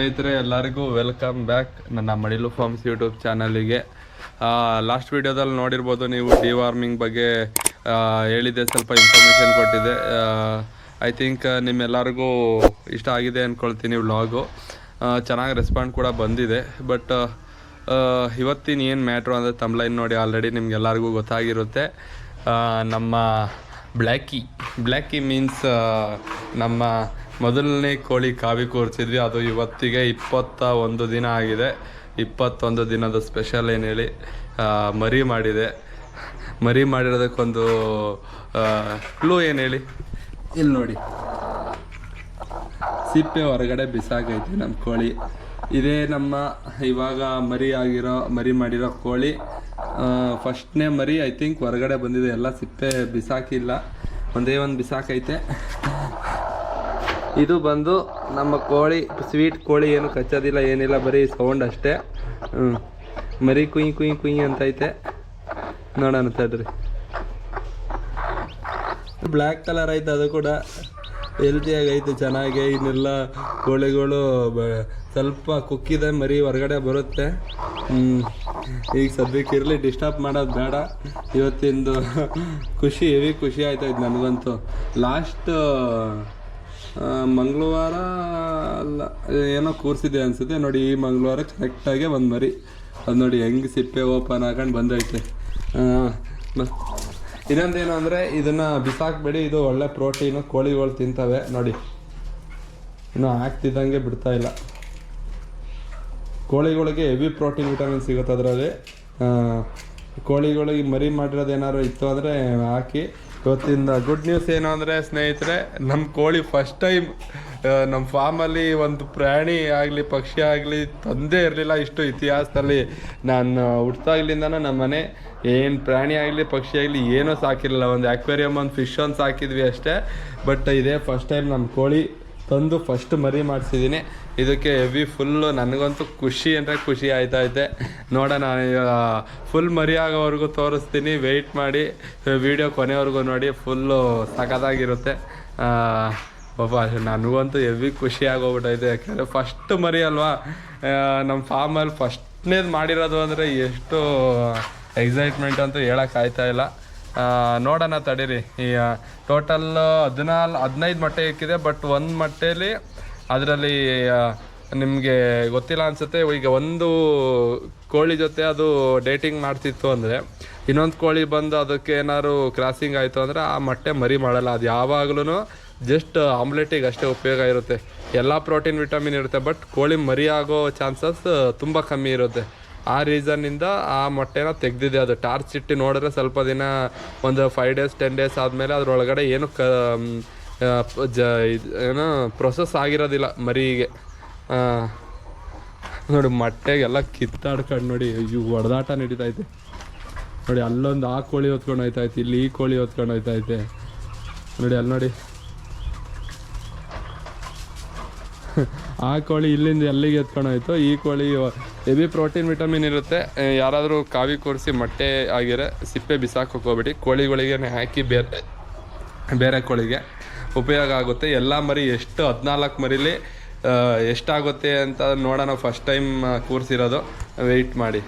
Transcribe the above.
ಸ್ನೇಹಿತರೆ, ಎಲ್ಲರಿಗೂ welcome back Nanna Madilu farms YouTube ಚಾನಲಿಗೆ last ವಿಡಿಯೋದಲ್ಲಿ ನೋಡಿರ್ಬೋದು ನೀವು ಡಿವಾರ್ಮಿಂಗ್ ಬಗ್ಗೆ ಹೇಳಿದೆ ಸ್ವಲ್ಪ ಇನ್ಫಾರ್ಮೇಷನ್ ಕೊಟ್ಟಿದೆ ಐ ಥಿಂಕ್ ನಿಮ್ಮೆಲ್ಲರಿಗೂ ಇಷ್ಟ ಆಗಿದೆ ಅಂದ್ಕೊಳ್ತೀನಿ ವ್ಲಾಗು ಚೆನ್ನಾಗಿ ರೆಸ್ಪಾಂಡ್ ಕೂಡ ಬಂದಿದೆ. ಬಟ್ ಇವತ್ತಿನ ಏನು ಮ್ಯಾಟ್ರು ಅಂದರೆ ತಮ್ಲೈನ್ ನೋಡಿ ಆಲ್ರೆಡಿ ನಿಮ್ಗೆಲ್ಲರಿಗೂ ಗೊತ್ತಾಗಿರುತ್ತೆ. ನಮ್ಮ ಬ್ಲ್ಯಾಕಿ ಬ್ಲ್ಯಾಕಿ ಮೀನ್ಸ್ ನಮ್ಮ ಮೊದಲನೇ ಕೋಳಿ ಕಾವಿ ಕೂರಿಸಿದ್ವಿ. ಅದು ಇವತ್ತಿಗೆ ಇಪ್ಪತ್ತ ಒಂದು ದಿನ ಆಗಿದೆ. ಇಪ್ಪತ್ತೊಂದು ದಿನದ ಸ್ಪೆಷಲ್ ಏನು ಹೇಳಿ ಮರಿ ಮಾಡಿದೆ. ಮರಿ ಮಾಡಿರೋದಕ್ಕೊಂದು ಕ್ಲೂ ಏನು ಹೇಳಿ? ಇಲ್ಲಿ ನೋಡಿ. ಸಿಪ್ಪೆ ಹೊರಗಡೆ ಬಿಸಾಕೈತಿ ನಮ್ಮ ಕೋಳಿ. ಇದೇ ನಮ್ಮ ಇವಾಗ ಮರಿ ಆಗಿರೋ ಮರಿ ಮಾಡಿರೋ ಕೋಳಿ. ಫಸ್ಟ್ನೇ ಮರಿ ಐ ಥಿಂಕ್ ಹೊರಗಡೆ ಬಂದಿದೆ. ಎಲ್ಲ ಸಿಪ್ಪೆ ಬಿಸಾಕಿಲ್ಲ. ಒಂದೇ ಒಂದು ಬಿಸಾಕೈತೆ. ಇದು ಬಂದು ನಮ್ಮ ಕೋಳಿ ಸ್ವೀಟ್ ಕೋಳಿ ಏನು ಕಚ್ಚೋದಿಲ್ಲ, ಏನಿಲ್ಲ, ಬರೀ ಸೌಂಡ್ ಅಷ್ಟೇ. ಹ್ಞೂ ಮರಿ ಕುಯ್ ಕುಯ್ ಕುಯ್ ಅಂತೈತೆ. ನೋಡೋಣ ತಡ್ರಿ. ಬ್ಲ್ಯಾಕ್ ಕಲರ್ ಐತೆ, ಅದು ಕೂಡ ಹೆಲ್ತಿಯಾಗೈತೆ ಚೆನ್ನಾಗಿ. ಇನ್ನೆಲ್ಲ ಕೋಳಿಗಳು ಸ್ವಲ್ಪ ಕುಕ್ಕಿದೆ, ಮರಿ ಹೊರಗಡೆ ಬರುತ್ತೆ. ಈಗ ಸದ್ಯಕ್ಕೆ ಇರಲಿ ಡಿಸ್ಟರ್ಬ್ ಮಾಡೋದು ಬೇಡ. ಇವತ್ತಿಂದು ಖುಷಿ, ಹೆವಿ ಖುಷಿ ಆಯ್ತಾಯ್ತು ನನಗಂತೂ. ಲಾಸ್ಟ್ ಮಂಗಳವಾರ ಅಲ್ಲ, ಏನೋ ಕೂರಿಸಿದೆ ಅನಿಸುತ್ತೆ. ನೋಡಿ, ಈ ಮಂಗಳವಾರ ಕರೆಕ್ಟಾಗೆ ಒಂದು ಮರಿ. ಅದು ನೋಡಿ, ಹೆಂಗೆ ಸಿಪ್ಪೆ ಓಪನ್ ಹಾಕೊಂಡು ಬಂದೈತೆ. ಇನ್ನೊಂದೇನು ಅಂದರೆ, ಇದನ್ನು ಬಿಸಾಕ್ಬೇಡಿ. ಇದು ಒಳ್ಳೆ ಪ್ರೋಟೀನು ಕೋಳಿಗಳು ತಿಂತವೆ. ನೋಡಿ, ಇನ್ನೂ ಹಾಕ್ತಿದ್ದಂಗೆ ಬಿಡ್ತಾ ಇಲ್ಲ. ಕೋಳಿಗಳಿಗೆ ಹೆವಿ ಪ್ರೋಟೀನ್ ವಿಟಮಿನ್ ಸಿಗುತ್ತೆ ಅದರಲ್ಲಿ ಕೋಳಿಗಳಿಗೆ ಮರಿ ಮಾಡಿರೋದು ಏನಾದ್ರು ಇತ್ತು ಅಂದರೆ ಹಾಕಿ ಇವತ್ತಿಂದ ಗುಡ್ ನ್ಯೂಸ್ ಏನು ಅಂದರೆ ಸ್ನೇಹಿತರೆ ನಮ್ಮ ಕೋಳಿ ಫಸ್ಟ್ ಟೈಮ್ ನಮ್ಮ ಫಾರ್ಮಲ್ಲಿ ಒಂದು ಪ್ರಾಣಿ ಆಗಲಿ, ಪಕ್ಷಿ ಆಗಲಿ ತಂದೇ ಇರಲಿಲ್ಲ ಇಷ್ಟು ಇತಿಹಾಸದಲ್ಲಿ. ನಾನು ಹುಟ್ಟಾಗ್ಲಿಂದನೂ ನಮ್ಮ ಮನೆ ಏನು ಪ್ರಾಣಿ ಆಗಲಿ, ಪಕ್ಷಿ ಆಗಲಿ ಏನೂ ಸಾಕಿರಲಿಲ್ಲ. ಒಂದು ಆ್ಯಕ್ವೇರಿಯಮ್ ಒಂದು ಫಿಶ್ ಒಂದು ಸಾಕಿದ್ವಿ ಅಷ್ಟೇ. ಬಟ್ ಇದೇ ಫಸ್ಟ್ ಟೈಮ್ ನಮ್ಮ ಕೋಳಿ ತಂದು ಫಸ್ಟ್ ಮರಿ ಮಾಡಿಸಿದ್ದೀನಿ ಇದಕ್ಕೆ ಹೆವಿ ಫುಲ್ಲು ನನಗಂತೂ ಖುಷಿ ಅಂದರೆ ಖುಷಿ ಆಯ್ತೈತೆ ನೋಡೋಣ ಫುಲ್ ಮರಿ ಆಗೋವರೆಗೂ ತೋರಿಸ್ತೀನಿ. ವೆಯ್ಟ್ ಮಾಡಿ ವಿಡಿಯೋ ಕೊನೆವರೆಗೂ ನೋಡಿ. ಫುಲ್ಲು ಸಖತ್ತಾಗಿರುತ್ತೆ. ಪಾಪ, ನನಗಂತೂ ಹೆವಿ ಖುಷಿ ಆಗೋಗ್ಬಿಟ್ಟೈತೆ ಯಾಕೆಂದರೆ ಫಸ್ಟ್ ಮರಿ ಅಲ್ವಾ? ನಮ್ಮ ಫಾರ್ಮಲ್ಲಿ ಫಸ್ಟ್ನೇದು ಮಾಡಿರೋದು ಅಂದರೆ ಎಷ್ಟು ಎಕ್ಸೈಟ್ಮೆಂಟ್ ಅಂತೂ ಹೇಳೋಕ್ಕಾಗ್ತಾ ಇಲ್ಲ. ನೋಡೋಣ ತಡೀರಿ. ಈ ಟೋಟಲ್ ಹದಿನಾಲ್, ಹದಿನೈದು ಮೊಟ್ಟೆ ಇಕ್ಕಿದೆ ಬಟ್ ಒಂದು ಮೊಟ್ಟೆಯಲ್ಲಿ ಅದರಲ್ಲಿ ನಿಮಗೆ ಗೊತ್ತಿಲ್ಲ ಅನಿಸುತ್ತೆ, ಈಗ ಒಂದು ಕೋಳಿ ಜೊತೆ ಅದು ಡೇಟಿಂಗ್ ಮಾಡ್ತಿತ್ತು ಅಂದರೆ, ಇನ್ನೊಂದು ಕೋಳಿ ಬಂದು ಅದಕ್ಕೆ ಏನಾದ್ರು ಕ್ರಾಸಿಂಗ್ ಆಯಿತು ಅಂದರೆ ಆ ಮೊಟ್ಟೆ ಮರಿ ಮಾಡಲ್ಲ. ಅದು ಯಾವಾಗಲೂ ಜಸ್ಟ್ ಆಮ್ಲೆಟಿಗೆ ಅಷ್ಟೇ ಉಪಯೋಗ ಇರುತ್ತೆ. ಎಲ್ಲ ಪ್ರೋಟೀನ್ ವಿಟಮಿನ್ ಇರುತ್ತೆ ಬಟ್ ಕೋಳಿ ಮರಿ ಆಗೋ ಚಾನ್ಸಸ್ ತುಂಬ ಕಮ್ಮಿ ಇರುತ್ತೆ. ಆ ರೀಸನ್ನಿಂದ ಆ ಮೊಟ್ಟೆನ ತೆಗೆದಿದೆ. ಅದು ಟಾರ್ಚ್ ಇಟ್ಟು ನೋಡಿದ್ರೆ ಸ್ವಲ್ಪ ದಿನ ಒಂದು ಫೈವ್ ಡೇಸ್ ಟೆನ್ ಡೇಸ್ ಆದಮೇಲೆ ಅದ್ರೊಳಗಡೆ ಏನು ಕ ಜ, ಇದು, ಏನೋ ಪ್ರೊಸೆಸ್ ಆಗಿರೋದಿಲ್ಲ ಮರಿಗೆ ನೋಡಿ ಮೊಟ್ಟೆಗೆಲ್ಲ ಕಿತ್ತಾಡ್ಕೊಂಡು ನೋಡಿ ಇವು ಹೊಡೆದಾಟ ನಡೀತೈತೆ. ನೋಡಿ ಅಲ್ಲೊಂದು ಆ ಕೋಳಿ ಹೊತ್ಕೊಂಡು ಹೋಯ್ತೈತೆ ಇಲ್ಲಿ ಈ ಕೋಳಿ ಹೊತ್ಕೊಂಡು ಹೋಯ್ತೈತೆ ನೋಡಿ ಅಲ್ಲಿ ನೋಡಿ. ಆ ಕೋಳಿ ಇಲ್ಲಿಂದ ಎಲ್ಲಿಗೆ ಎತ್ಕೊಂಡು ಹೋಯ್ತು ಈ ಕೋಳಿ ಹೆವಿ ಪ್ರೋಟೀನ್, ವಿಟಮಿನ್ ಇರುತ್ತೆ. ಯಾರಾದರೂ ಕಾವಿ ಕೂರಿಸಿ ಮೊಟ್ಟೆ ಆಗಿರೆ ಸಿಪ್ಪೆ ಬಿಸಾಕೋಕೆ ಹೋಗ್ಬಿಟ್ಟು ಕೋಳಿಗಳಿಗೆ ಹಾಕಿ ಬೇರೆ ಬೇರೆ ಕೋಳಿಗೆ ಉಪಯೋಗ ಆಗುತ್ತೆ. ಎಲ್ಲ ಮರಿ ಎಷ್ಟು ಹದಿನಾಲ್ಕು ಮರಿಲಿ ಎಷ್ಟಾಗುತ್ತೆ ಅಂತ ನೋಡೋಣ. ಫಸ್ಟ್ ಟೈಮ್ ಕೂರಿಸಿರೋದು ವೆಯ್ಟ್ ಮಾಡಿ.